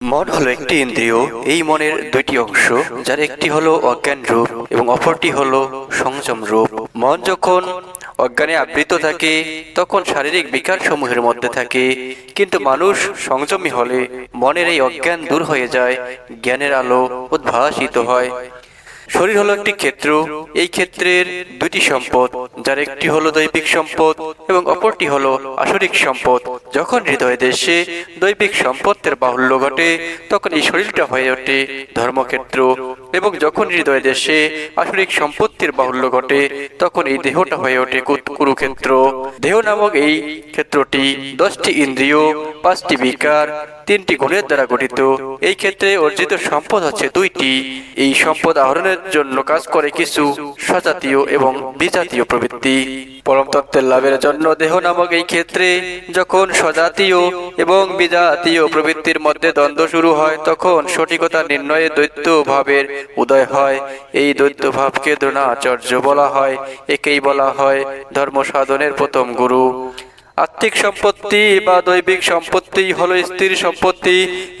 মন হলো একটি ইন্দ্রিয়, এই মনের দুইটি অংশ, যার একটি হলো অজ্ঞান রূপ এবং অপরটি হলো সংযম রূপ। মন যখন অজ্ঞানে আবৃত থাকে, তখন শারীরিক বিকার সমূহের মধ্যে থাকে, কিন্তু মানুষ সংযমী হলে মনের এই অজ্ঞান দূর হয়ে যায়, জ্ঞানের আলো উদ্ভাসিত হয়। শরীর হলো একটি ক্ষেত্র, এই ক্ষেত্রের দুটি সম্পদ যার একটি হলো দৈবিক সম্পদ এবং অপরটি হলো আসরিক সম্পদ। যখন হৃদয় দেশে দৈবিক সম্পদের বাহুল্য ঘটে, তখন এই শরীরটা হয়ে ওঠে ধর্মক্ষেত্র এবং যখন হৃদয় দেশে আসরিক সম্পত্তির বাহুল্য ঘটে, তখন এই দেহটা হয়ে ওঠে কুরুক্ষেত্র। দেহ নামক এই ক্ষেত্রটি দশটি ইন্দ্রিয়, পাঁচটি বিকার তিনটি গুণের দ্বারা গঠিত। এই ক্ষেত্রে অর্জিত সম্পদ হচ্ছে দুইটি। এই সম্পদ আহরণের জন্য কাজ করে কিছু স্বজাতীয় এবং বিজাতীয় প্রবৃত্তি। পরম তত্ত্বের লাভের জন্য দেহ নামক এই ক্ষেত্রে যখন স্বজাতীয় এবং বিজাতীয় প্রবৃত্তির মধ্যে দ্বন্দ্ব শুরু হয়, তখন সঠিকতা নির্ণয়ে দ্বৈত ভাবের উদয় হয়। এই দ্বৈত ভাবকে দ্রোণাচার্য বলা হয়। একেই বলা হয় ধর্ম সাধনের প্রথম গুরু। আর্থিক সম্পত্তি বা দৈবিক সম্পত্তি হলো স্ত্রীর সম্পত্তি।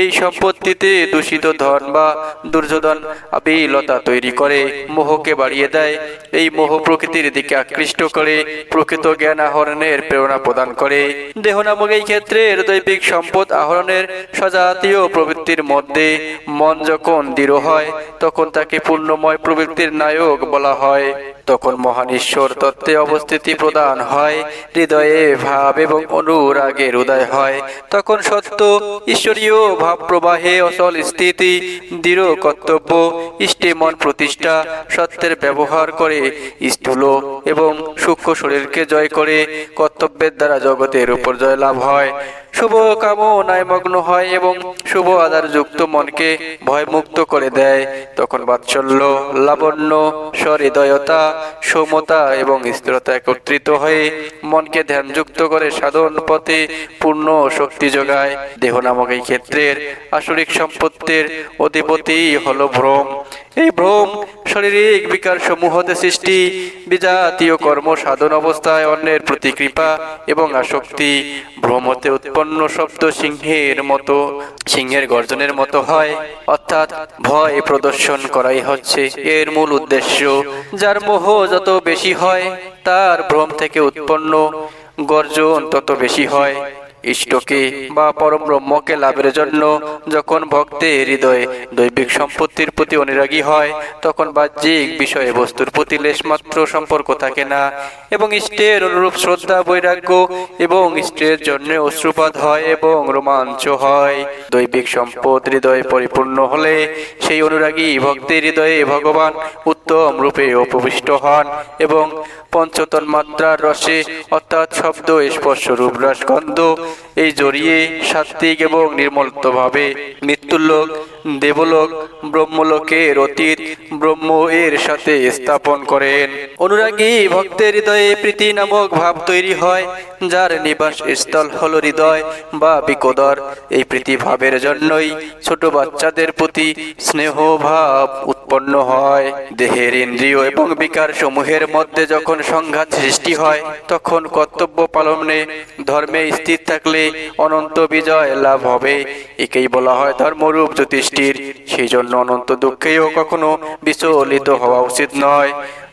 এই সম্পত্তিতে দূষিত ধন বা দুর্যোধন আবিলতা তৈরি করে, মোহকে বাড়িয়ে দেয়। এই মোহ প্রকৃতির দিকে আকৃষ্ট করে, প্রকৃত জ্ঞান আহরণের প্রেরণা প্রদান করে। দেহ নামক এই ক্ষেত্রে দৈবিক সম্পদ আহরণের সজাতীয় প্রবৃত্তির মধ্যে মন যখন দৃঢ় হয়, তখন তাকে পূর্ণময় প্রবৃত্তির নায়ক বলা হয়। তখন মহান ঈশ্বর তত্ত্বে অবস্থিতি প্রদান হয়, হৃদয়ে ভাব এবং অনুরাগের উদয় হয়। তখন সত্য, ঈশ্বরীয় ভাব প্রবাহে অচল স্থিতি, দৃঢ় কর্তব্য, ইষ্টে মন প্রতিষ্ঠা, সত্যের ব্যবহার করে স্থূল এবং সূক্ষ্ম শরীরকে জয় করে কর্তব্যের দ্বারা জগতের উপর জয় লাভ হয়। শুভ কামনায় মগ্ন হয় এবং শুভ আধার যুক্ত মনকে ভয়মুক্ত করে দেয়। তখন বাৎসল্য, লাবণ্য, সহৃদয়তা সমতা এবং স্থিরতা একত্রিত হয়ে মনকে ধ্যানযুক্ত করে সাধন পথে পূর্ণ শক্তি যোগায়। দেহ নামক এই ক্ষেত্রের আসরিক সম্পত্তির অধিপতি হলো ভ্রম এই ভ্রম শারীরিক বিকার সমূহতে সৃষ্টি। বিজাতীয় কর্ম সাধন অবস্থায় অন্যের প্রতি কৃপা এবং আসক্তি। ভ্রমতে উৎপন্ন শব্দ সিংহের মতো, সিংহের গর্জনের মতো হয়। অর্থাৎ ভয় প্রদর্শন করাই হচ্ছে এর মূল উদ্দেশ্য। যার মোহ যত বেশি হয়, তার ভ্রম থেকে উৎপন্ন গর্জন তত বেশি হয়। ইষ্টকে বা পরম ব্রহ্মকে লাভের জন্য যখন ভক্তের হৃদয়ে দৈবিক সম্পত্তির প্রতি অনুরাগী হয়, তখন বাহ্যিক বিষয়ে বস্তুর প্রতি লেশমাত্র সম্পর্ক থাকে না এবং ইষ্টের অনুরূপ শ্রদ্ধা, বৈরাগ্য এবং ইষ্টের জন্য অশ্রুপাত হয় এবং রোমাঞ্চ হয়। দৈবিক সম্পদ হৃদয়ে পরিপূর্ণ হলে সেই অনুরাগী ভক্তের হৃদয়ে ভগবান উত্তম রূপে উপবিষ্ট হন এবং পঞ্চতন মাত্রার রসে অর্থাৎ শব্দ স্পর্শ রূপ রসগন্ধ এই জড়িয়ে সাত্ত্বিক এবং নির্মলতভাবে মৃত্যুলোক, দেবলোক, ব্রহ্মলোকের অতীত ব্রহ্ম এর সাথে স্থাপন করেন। অনুরাগী ভক্তের হৃদয়ে প্রীতি নামক ভাব তৈরি হয়, যার নিবাস স্থল হল হৃদয় বা বিকোদর। এই প্রীতি ভাবের জন্যই ছোট বাচ্চাদের প্রতি স্নেহ ভাব উৎপন্ন হয়। দেহের ইন্দ্রিয় এবং বিকার সমূহের মধ্যে যখন সংঘাত সৃষ্টি হয়, তখন কর্তব্য পালনে ধর্মে স্থির থাকলে অনন্ত বিজয় লাভ হবে। একেই বলা হয় ধর্মরূপ জ্যোতিষ্ঠির সেই জন্য অনন্ত দুঃখেও কখনো বিচলিত হওয়া উচিত নয়।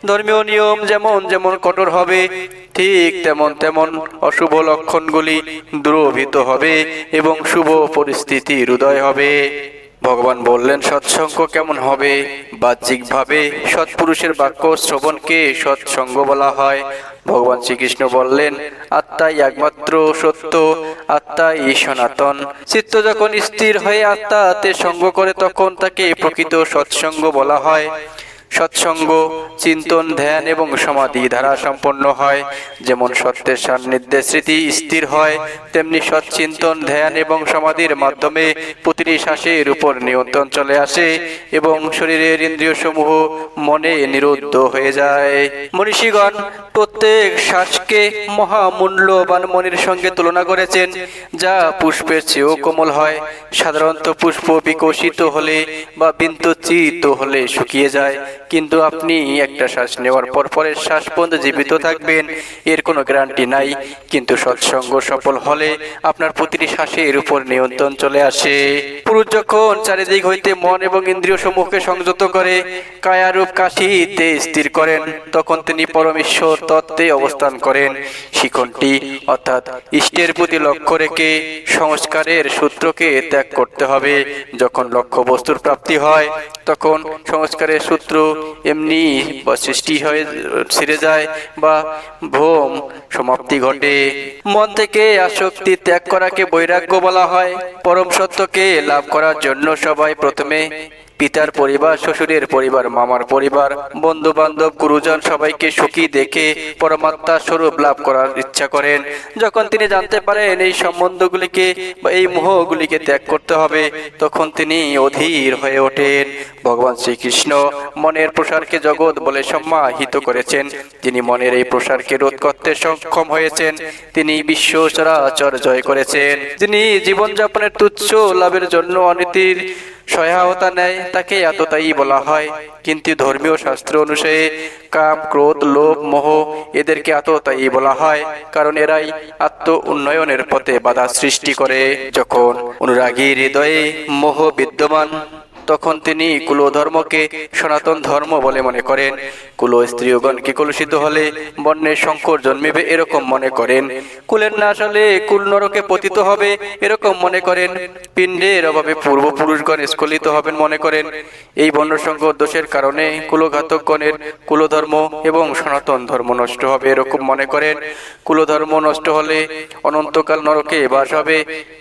ধর্মীয় নিয়ম যেমন যেমন কঠোর হবে, ঠিক তেমন তেমন অশুভ লক্ষণগুলি দ্রবীত হবে এবং শুভ পরিস্থিতি হৃদয় হবে। ভগবান বললেন, সৎসঙ্গ কেমন হবে? বাহ্যিকভাবে সৎপুরুষের বাক্য শ্রবণকে সৎসঙ্গ বলা হয়। ভগবান শ্রীকৃষ্ণ বললেন, আত্মাই একমাত্র সত্য, আত্মাই সনাতন। চিত্ত যখন স্থির হয়ে আত্মাতে সঙ্গ করে, তখন তাকে প্রকৃত সৎসঙ্গ বলা হয়। সৎসঙ্গ, চিন্তন, ধ্যান এবং সমাধি ধারা সম্পন্ন হয়। যেমন সত্যের সান্নিধ্যে স্মৃতি স্থির হয়, তেমনি সৎচিন্তন, ধ্যান এবং সমাধির মাধ্যমে প্রতিটি শ্বাসের উপর নিয়ন্ত্রণ চলে আসে এবং শরীরের ইন্দ্রিয় সমূহ মনে নিরুদ্ধ হয়ে যায়। মনীষীগণ প্রত্যেক শ্বাসকে মহামূল্যবান মনের সঙ্গে তুলনা করেছেন, যা পুষ্পের চেয়েও কোমল হয়। সাধারণত পুষ্প বিকশিত হলে বা বিন্তচিত হলে শুকিয়ে যায়। কিন্তু আপনি একটা শ্বাস নেওয়ার পর পরের শ্বাস পর্যন্ত জীবিত থাকবেন, এর কোনো গ্যারান্টি নাই। কিন্তু সৎসঙ্গ সফল হলে আপনার প্রতিটি শ্বাসের উপর নিয়ন্ত্রণ চলে আসে। পুরুষ যখন চারিদিক হইতে মন এবং ইন্দ্রিয় সমূহকে সংযত করে, কায়ারূপ কাশিতে স্থির করেন, তখন তিনি পরমেশ্বর তত্ত্বে অবস্থান করেন। শিখনটি অর্থাৎ ইষ্টের প্রতি লক্ষ্য রেখে সংস্কারের সূত্রকে ত্যাগ করতে হবে। যখন লক্ষ্য বস্তুর প্রাপ্তি হয়, তখন সংস্কারের সূত্র এমনি সৃষ্টি হয়ে ছিঁড়ে যায় বা ভোম সমাপ্তি ঘটে। মন থেকে আসক্তি ত্যাগ করাকে বৈরাগ্য বলা হয়। পরম সত্যকে লাভ করার জন্য সবাই প্রথমে পিতার পরিবার, শ্বশুরের পরিবার, মামার পরিবার বন্ধু বান্ধব গুরুজন সবাইকে সুখী দেখে পরমাত্মা স্বরূপ লাভ করার ইচ্ছা করেন। যখন তিনি জানতে পারেন এই সম্বন্ধগুলিকে বা এই মোহগুলিকে ত্যাগ করতে হবে, তখন তিনি অধীর হয়ে ওঠেন। ভগবান শ্রীকৃষ্ণ মনের প্রসারকে জগৎ বলে সম্মাহিত করেছেন। যিনি মনের এই প্রসারকে রোধ করতে সক্ষম হয়েছেন, তিনি বিশ্ব চরাচর জয় করেছেন। যিনি জীবনযাপনের তুচ্ছ লাভের জন্য অনীতির সহায়তা নেয় তাকে এতটাই বলা হয়। কিন্তু ধর্মীয় শাস্ত্র অনুসারে কাম, ক্রোধ, লোভ, মোহ এদেরকে এতটাই বলা হয়, কারণ এরাই আত্ম উন্নয়নের পথে বাধা সৃষ্টি করে। যখন অনুরাগী হৃদয়ে মোহ বিদ্যমান তখন তিনি কুল ধর্মকে সনাতন ধর্ম বলে মনে করেন। কুল স্ত্রীগণকে কলুষিত হলে বর্ণের সংকর জন্মিবে এরকম মনে করেন। কুলের নাশ হলে কুল নরকে পতিত হবে এরকম মনে করেন। পিণ্ডের অভাবে পূর্বপুরুষগণ স্খলিত হবেন মনে করেন। এই সংকর দোষের কারণে কুলঘাতকগণের কুলধর্ম এবং সনাতন ধর্ম নষ্ট হবে এরকম মনে করেন। কুলধর্ম নষ্ট হলে অনন্তকাল নরকে বাস হবে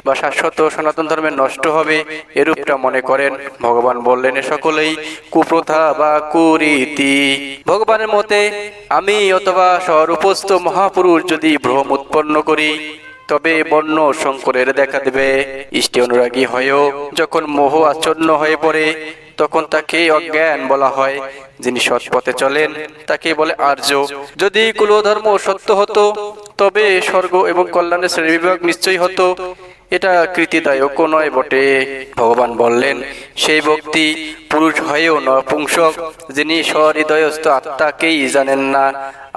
বা শাশ্বত সনাতন ধর্মের নষ্ট হবে এরূপটা মনে করেন। ভগবান বললেন, এ সকলেই কুপ্রথা বা কুরীতি। ভগবানের মতে, আমি অথবা স্বরূপস্থ মহাপুরুষ যদি ভ্রম উৎপন্ন করি, তবে বর্ণ শঙ্করের দেখা দেবে। ইষ্টে অনুরাগী হয়েও যখন মোহ আচ্ছন্ন হয়ে পড়ে, তখন তাকে অজ্ঞান বলা হয়। যিনি সৎ পথে চলেন, তাকে বলে আর্য। যদি কুলধর্ম সত্য হতো, তবে স্বর্গ এবং কল্যাণের শ্রেণি বিভাগ নিশ্চয়ই হতো। এটা কৃতিদায়ক নয় বটে। ভগবান বললেন সেই ব্যক্তি পুরুষ হয়েও নপুংসক, যিনি সহৃদয়স্থ আত্মাকেই জানেন না।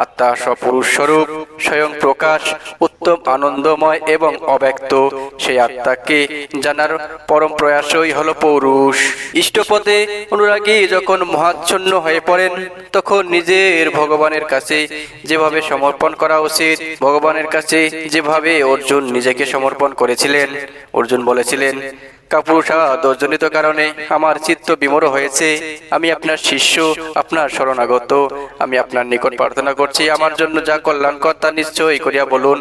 আত্মা সপুরুষ স্বরূপ স্বয়ং প্রকাশ, উত্তম, আনন্দময় এবং অব্যক্ত। সেই আত্মাকে জানার পরম প্রয়াসই হলো পৌরুষ। ইষ্টপদে অনুরাগী যখন মহাচ্ছন্ন হয়ে পড়েন, তখন নিজের ভগবানের কাছে যেভাবে সমর্পণ করা উচিত, ভগবানের কাছে যেভাবে অর্জুন নিজেকে সমর্পণ করেছিলেন, অর্জুন বলেছিলেন কাপুরুষা দর্জনিত কারণে আমার চিত্ত বিমর হয়েছে। আমি আপনার শিষ্য, আপনার শরণাগত। আমি আপনার নিকট প্রার্থনা করছি, আমার জন্য যা কল্যাণকর তা নিশ্চয়ই করিয়া বলুন।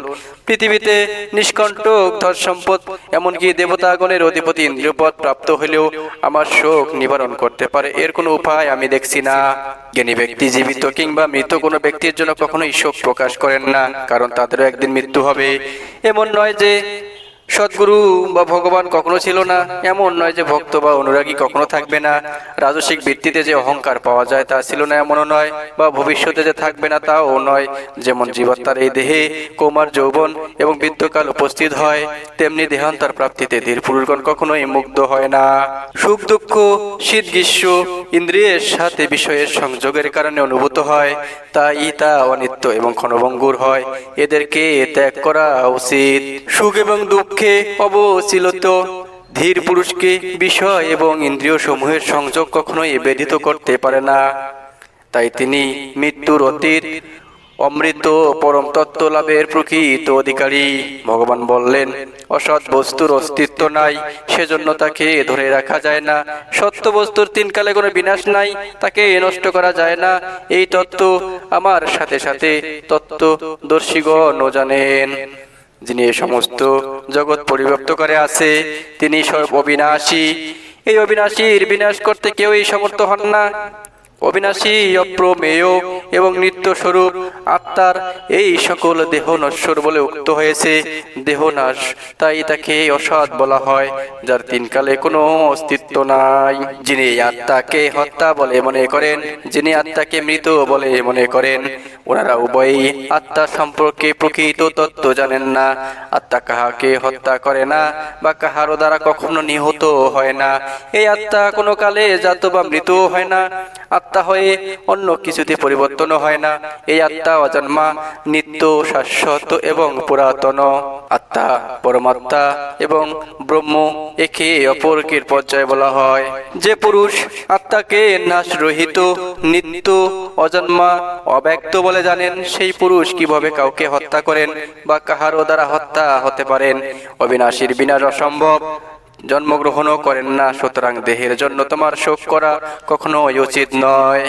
পৃথিবীতে নিষ্কণ্টক ধর সম্পদ এমনকি দেবতাগণের অধিপতি ইন্দ্রিয়পদ প্রাপ্ত হলেও আমার শোক নিবারণ করতে পারে। এর কোনো উপায় আমি দেখছি না। জ্ঞানী ব্যক্তি জীবিত কিংবা মৃত কোনো ব্যক্তির জন্য কখনোই শোক প্রকাশ করেন না, কারণ তাদেরও একদিন মৃত্যু হবে। এমন নয় যে সদ্গুরু বা ভগবান কখনো ছিল না। এমন নয় যে ভক্ত বা অনুরাগী কখনো থাকবে না। রাজসিক ভিত্তিতে যে অহংকার পাওয়া যায় তা ছিল না, এমনও নয়। বা ভবিষ্যতে যে থাকবে না, তাও নয়। যেমন জীবাত্মার এই দেহে কৌমার, যৌবন এবং বৃদ্ধকাল উপস্থিত হয়, তেমনি দেহান্তর প্রাপ্তিতে ধীর পুরুষগণ কখনোই মুগ্ধ হয় না। সুখ, দুঃখ, শীত, গ্রীষ্ম ইন্দ্রিয়ের সাথে বিষয়ের সংযোগের কারণে অনুভূত হয়। তা অনিত্য এবং ক্ষণভঙ্গুর হয়। এদেরকে ত্যাগ করা উচিত। সুখ এবং দুঃখে অবচিলত ধীর পুরুষকে বিষয় এবং ইন্দ্রিয় সমূহের সংযোগ কখনোই ব্যধিত করতে পারে না। তাই তিনি মৃত্যুর অতীত, অমৃত পরম তত্ত্ব লাভের প্রকৃত অধিকারী। ভগবান বললেন, অসৎ বস্তুর অস্তিত্ব নাই, সেজন্য তাকে ধরে রাখা যায় না। সত্য বস্তুর তিন কালে কোনো বিনাশ নাই, তাকে নষ্ট করা যায় না। এই তত্ত্ব আমার সাথে সাথে তত্ত্ব তত্ত্বদর্শীগণ জানেন। যিনি সমস্ত জগৎ পরিব্যাপ্ত করে আছে, তিনি সব অবিনাশী। এই অবিনাশীর বিনাশ করতে কেউই সমর্থ হন না। অবিনাশী অপ্রমেয় এবং নিত্য স্বরূপ আত্মার এই সকল দেহ নশ্বর বলে উক্ত হয়েছে, দেহ নাশ, তাই তাকে অসৎ বলা হয়, যার তিনকালে কোনো অস্তিত্ব নাই। যিনি আত্মাকে হত্যা বলে মনে করেন, যিনি আত্মাকে মৃত বলে মনে করেন ওনারা উভয়ই আত্মা সম্পর্কে প্রকৃত তত্ত্ব জানেন না। আত্মা কাহাকে হত্যা করে না বা কাহারও দ্বারা কখনো নিহত হয় না। এই আত্মা কোনো কালে জাত বা মৃত হয় না। আত্মা হয়ে অন্য কিছুতে পরিবর্তনও হয় না। এই আত্মা অজন্মা, নিত্য, শাশ্বত এবং পুরাতন। আত্মা পরমাত্মা এবং ব্রহ্ম একে অপরকে পর্যায়ে বলা হয়। যে পুরুষ আত্মাকে নাশ রহিত নিত্য, অজন্মা, অব্যক্ত বলে জানেন, সেই পুরুষ কীভাবে কাউকে হত্যা করেন বা কাহারও দ্বারা হত্যা হতে পারেন, অবিনাশীর বিনাশ অসম্ভব জন্মগ্রহণও করেন না, সুতরাং দেহের জন্য তোমার শোক করা কখনো উচিত নয়।